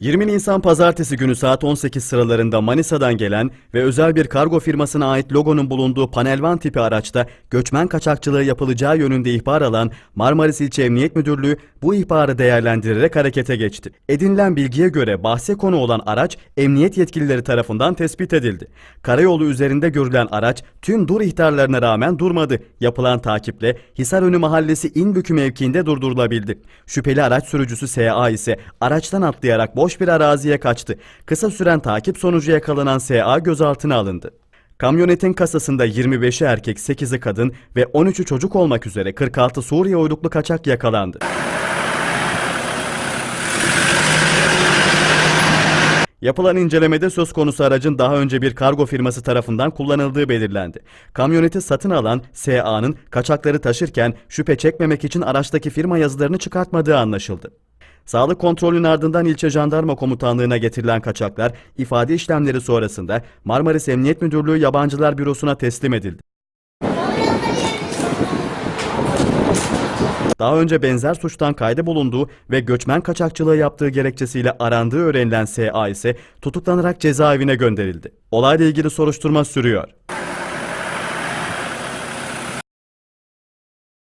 20 Nisan pazartesi günü saat 18 sıralarında Manisa'dan gelen ve özel bir kargo firmasına ait logonun bulunduğu panelvan tipi araçta göçmen kaçakçılığı yapılacağı yönünde ihbar alan Marmaris İlçe Emniyet Müdürlüğü bu ihbarı değerlendirerek harekete geçti. Edinilen bilgiye göre bahse konu olan araç emniyet yetkilileri tarafından tespit edildi. Karayolu üzerinde görülen araç tüm dur ihtarlarına rağmen durmadı. Yapılan takiple Hisarönü Mahallesi İnbükü mevkiinde durdurulabildi. Şüpheli araç sürücüsü SA ise araçtan atlayarak boş bir araziye kaçtı. Kısa süren takip sonucu yakalanan SA gözaltına alındı. Kamyonetin kasasında 25'i erkek, 8'i kadın ve 13'ü çocuk olmak üzere 46 Suriye uyruklu kaçak yakalandı. Yapılan incelemede söz konusu aracın daha önce bir kargo firması tarafından kullanıldığı belirlendi. Kamyoneti satın alan SA'nın kaçakları taşırken şüphe çekmemek için araçtaki firma yazılarını çıkartmadığı anlaşıldı. Sağlık kontrolünün ardından ilçe jandarma komutanlığına getirilen kaçaklar ifade işlemleri sonrasında Marmaris Emniyet Müdürlüğü Yabancılar Bürosu'na teslim edildi. Daha önce benzer suçtan kayda bulunduğu ve göçmen kaçakçılığı yaptığı gerekçesiyle arandığı öğrenilen SA ise tutuklanarak cezaevine gönderildi. Olayla ilgili soruşturma sürüyor.